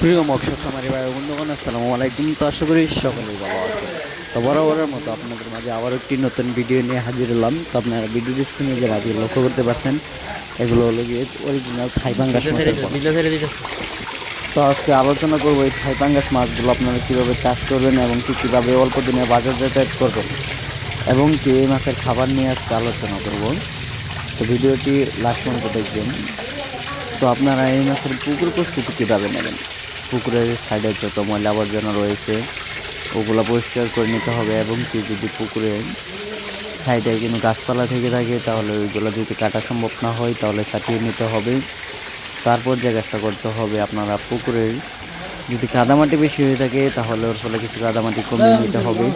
প্রিয় মৎস্য খামারি ভাই বন্ধুগণ আসসালামু আলাইকুম। তো আশা করি সকলেই ভালো আছে তো বরাবরের মতো আপনাদের মাঝে আবার একটি নতুন ভিডিও নিয়ে হাজির হলাম। তো আপনারা ভিডিও স্ক্রিনে যে মাছগুলো লক্ষ্য করতে পারছেন এগুলো হলো গিয়ে অরিজিনাল থাইপাঙ্গাস তো আজকে আলোচনা করব এই থাইপাঙ্গাস মাছগুলো আপনারা কীভাবে চাষ করবেন এবং কি কীভাবে অল্প দিনে বাজার যাতায়াত করবেন এবং কি এই মাছের খাবার নিয়ে আজকে আলোচনা করব। তো ভিডিওটি লাস্ট পর্যন্ত দেখবেন। তো আপনারা এই মাছের পুকুর প্রস্তুতি কীভাবে নেবেন? পুকুরের সাইডে যত ময়লা আবর্জনা রয়েছে ওগুলো পরিষ্কার করে নিতে হবে এবং কি যদি পুকুরে সাইডে কোনো গাছপালা থেকে থাকে তাহলে ওইগুলো যদি কাটা সম্ভব না হয় তাহলে ছাটিয়ে নিতে হবে। তারপর যে কাজটা করতে হবে আপনারা পুকুরের যদি কাদামাটি বেশি হয়ে থাকে তাহলে ওর ফলে কিছু কাদামাটি কমিয়ে নিতে হবে।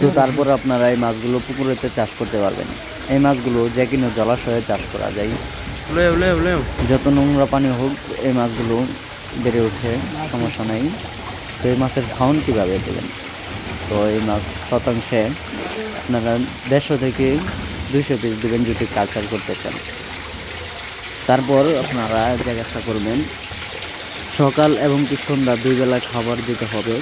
তো তারপর আপনারা এই মাছগুলো পুকুরেতে চাষ করতে পারবেন। এই মাছগুলো যে কিনা জলাশয়ে চাষ করা যায়। যত নোংরা পানি হোক এই মাছগুলো বেড়ে ওঠে, সমস্যা নেই। তো এই মাছের খাওয়ান কীভাবে দেবেন? তো এই মাছ শতাংশে আপনারা দেড়শো থেকে দুইশো পিস দেবেন যদি কালচার করতে চান। তারপর আপনারা কাজটা করবেন, সকাল এবং কি সন্ধ্যা দুই বেলা খাবার দিতে হবে।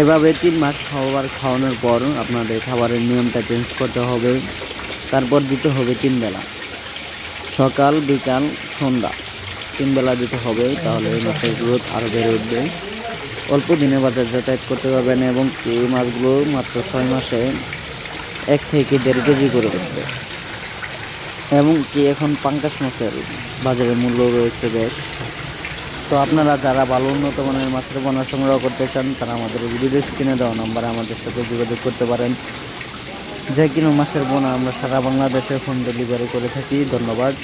এভাবে তিন মাস খাবার খাওয়ানোর পর আপনাদের খাবারের নিয়মটা চেঞ্জ করতে হবে। তারপর দিতে হবে তিন বেলা। সকাল, বিকাল, সন্ধ্যা। তিন বেলা দিতে হবে, তাহলে এই মাছের গ্রোথ আরও বেড়ে উঠবে। অল্প দিনে বাজার যাতায়াত করতে পারবেন এবং এই মাছগুলো মাত্র ছয় মাসে এক থেকে দেড় কেজি করে উঠবে। এবং কি এখন পাঙ্কাশ মাছের বাজারে মূল্য রয়েছে বেশ। তো আপনারা যারা ভালো উন্নত মানের মাছের পোনা সংগ্রহ করতে চান, তারা আমাদের ভিডিও স্ক্রিনে দেওয়া নাম্বারে আমাদের সাথে যোগাযোগ করতে পারেন। যে কিনো মাছের পোনা আমরা সারা বাংলাদেশে হোম ডেলিভারি করে থাকি। ধন্যবাদ।